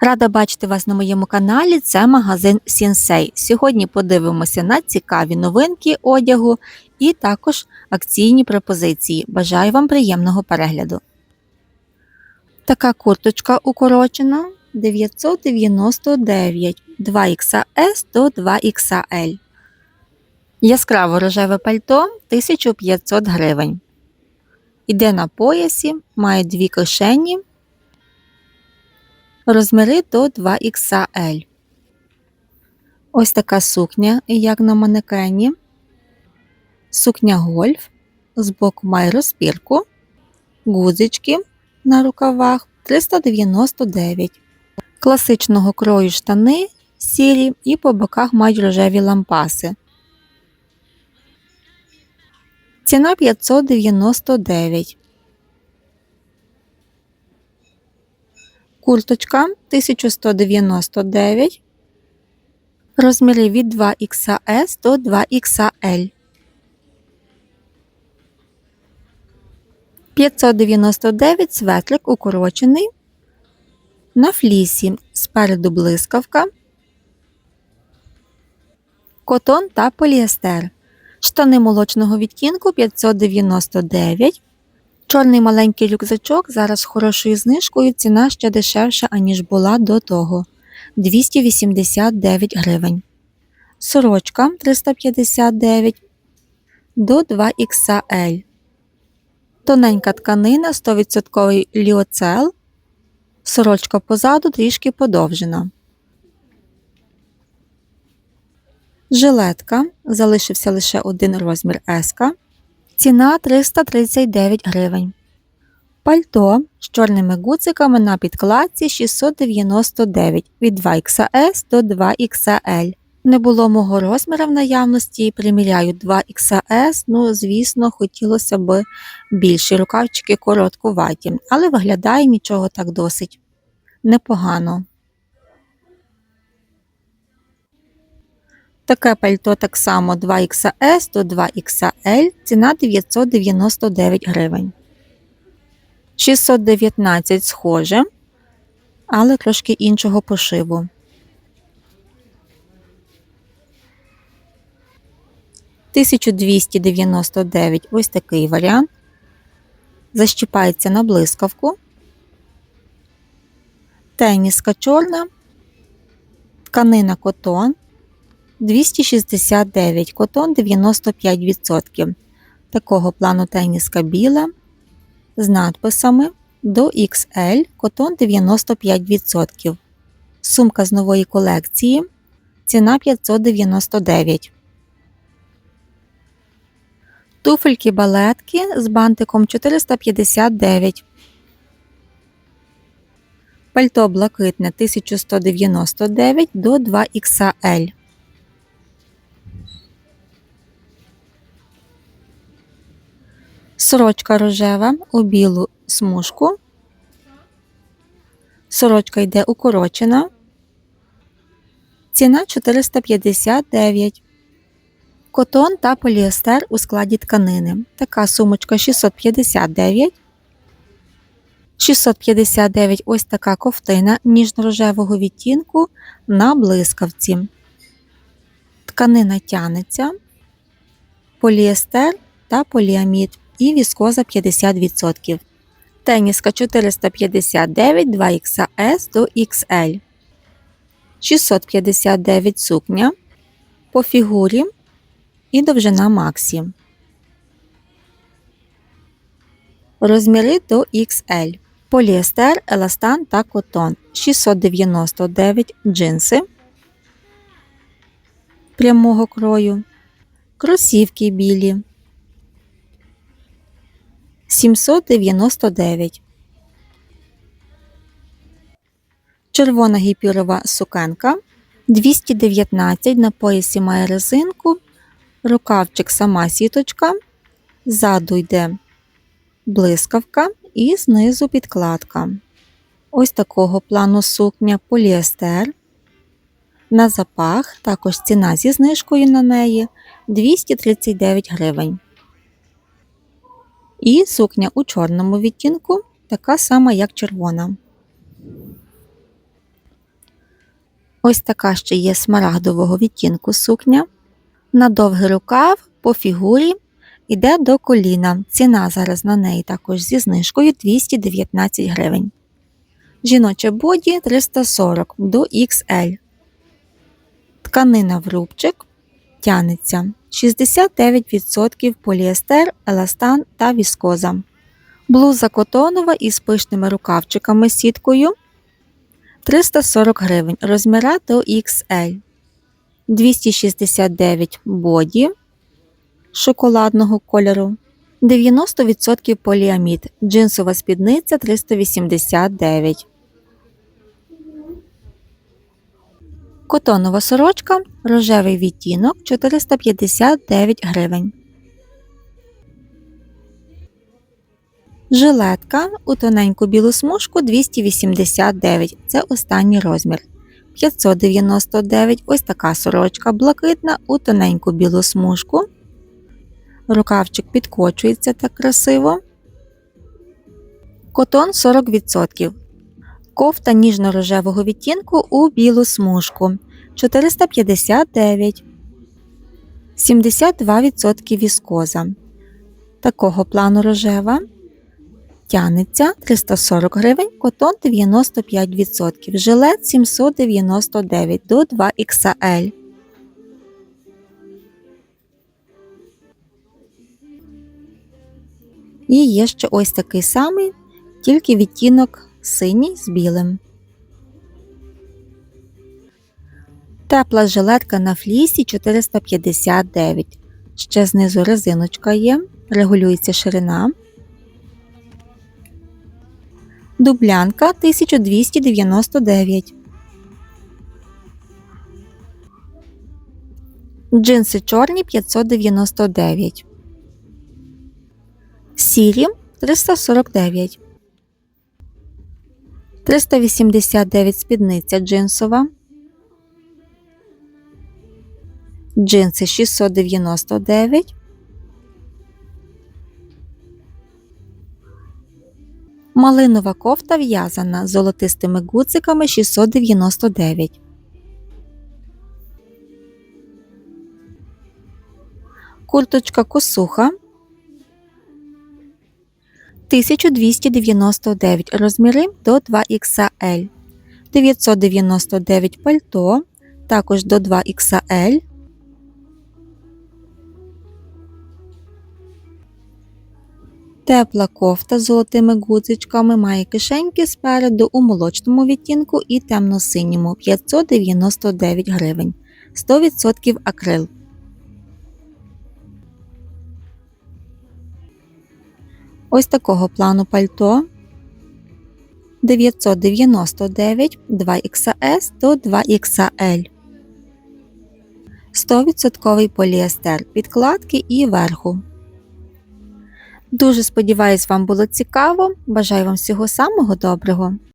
Рада бачити вас на моєму каналі. Це магазин Сінсей. Сьогодні подивимося на цікаві новинки одягу і також акційні пропозиції. Бажаю вам приємного перегляду. Така курточка укорочена 999 2XS до 2XL. Яскраво рожеве пальто 1500 гривень. Іде на поясі, має дві кишені розміри до 2XL. Ось така сукня, як на манекені. Сукня гольф. Збоку має розпірку, гузички на рукавах 399. Класичного крою штани сірі і по боках мають рожеві лампаси. Ціна 599. Курточка 1199. Розміри від 2XS до 2XL. 599 светлик укорочений. На флісі спереду блискавка. Котон та поліестер. Штани молочного відтінку 599. Чорний маленький рюкзачок зараз з хорошою знижкою ціна ще дешевша, аніж була до того 289 гривень. Сорочка 359 до 2XL. Тоненька тканина 100% ліоцел. Сорочка позаду трішки подовжена. Жилетка. Залишився лише один розмір S. Ціна 339 гривень. Пальто з чорними гуциками на підкладці 699 від 2XS до 2XL. Не було мого розміру в наявності, приміряю 2XS, ну, звісно, хотілося б більші рукавчики короткуваті, але виглядає нічого так досить непогано. Таке пальто так само 2XS до 2XL, ціна 999 гривень. 619 схоже, але трошки іншого пошиву. Тисячу двісті дев'яносто дев'ять ось такий варіант. Защіпається на блискавку. Теніска чорна, тканина котон. 269 котон 95%. Такого плану теніска біла з надписами до XL котон 95%. Сумка з нової колекції. Ціна 599. Туфельки балетки з бантиком 459. Пальто блакитне 1199 до 2XL. Сорочка рожева у білу смужку. Сорочка йде укорочена. Ціна 459. Котон та поліестер у складі тканини. Така сумочка 659. 659 ось така ковтина ніжно-рожевого відтінку на блискавці. Тканина тянеться, поліестер та поліамід і віскоза 50%. Теніска 459 2XS до XL. 659 сукня. По фігурі і довжина Максі. Розміри до XL. Поліестер, еластан та котон 699 джинси прямого крою. Кросівки білі 799. Червона гіпюрова сукенка 219 на поясі має резинку, рукавчик сама сіточка, ззаду йде блискавка і знизу підкладка. Ось такого плану сукня поліестер. На запах також ціна зі знижкою на неї 239 гривень. І сукня у чорному відтінку, така сама, як червона. Ось така ще є смарагдового відтінку сукня. На довгий рукав по фігурі йде до коліна. Ціна зараз на неї також зі знижкою 219 гривень. Жіноче боді 340 до XL. Тканина в рубчик тянеться 69% поліестер, еластан та віскоза. Блуза котонова із пишними рукавчиками сіткою 340 гривень. Розміра до XL. 269 боді шоколадного кольору. 90% поліамід. Джинсова спідниця 389. Котонова сорочка, рожевий відтінок 459 гривень. Жилетка у тоненьку білу смужку 289. Це останній розмір. 599. Ось така сорочка блакитна у тоненьку білу смужку. Рукавчик підкочується так красиво. Котон 40%. Кофта ніжно-рожевого відтінку у білу смужку 459. 72% віскоза. Такого плану рожева. Тянеться 340 гривень, котон 95%, жилет 799 до 2XL. І є ще ось такий самий, тільки відтінок синій з білим. Тепла жилетка на флісі 459. Ще знизу резиночка є, регулюється ширина. Дублянка 1299. Джинси чорні 599. Сірі 349. 389 спідниця джинсова. Джинси 699. Малинова кофта в'язана з золотистими гуциками 699. Курточка косуха 1299 розміри до 2XL. 999 пальто, також до 2XL. Тепла кофта з золотими гудзичками має кишеньки спереду у молочному відтінку і темно-синьому 599 гривень. 100% акрил. Ось такого плану пальто 999 2XS до 2XL. 100% поліестер підкладки і верху. Дуже сподіваюсь, вам було цікаво. Бажаю вам всього самого доброго.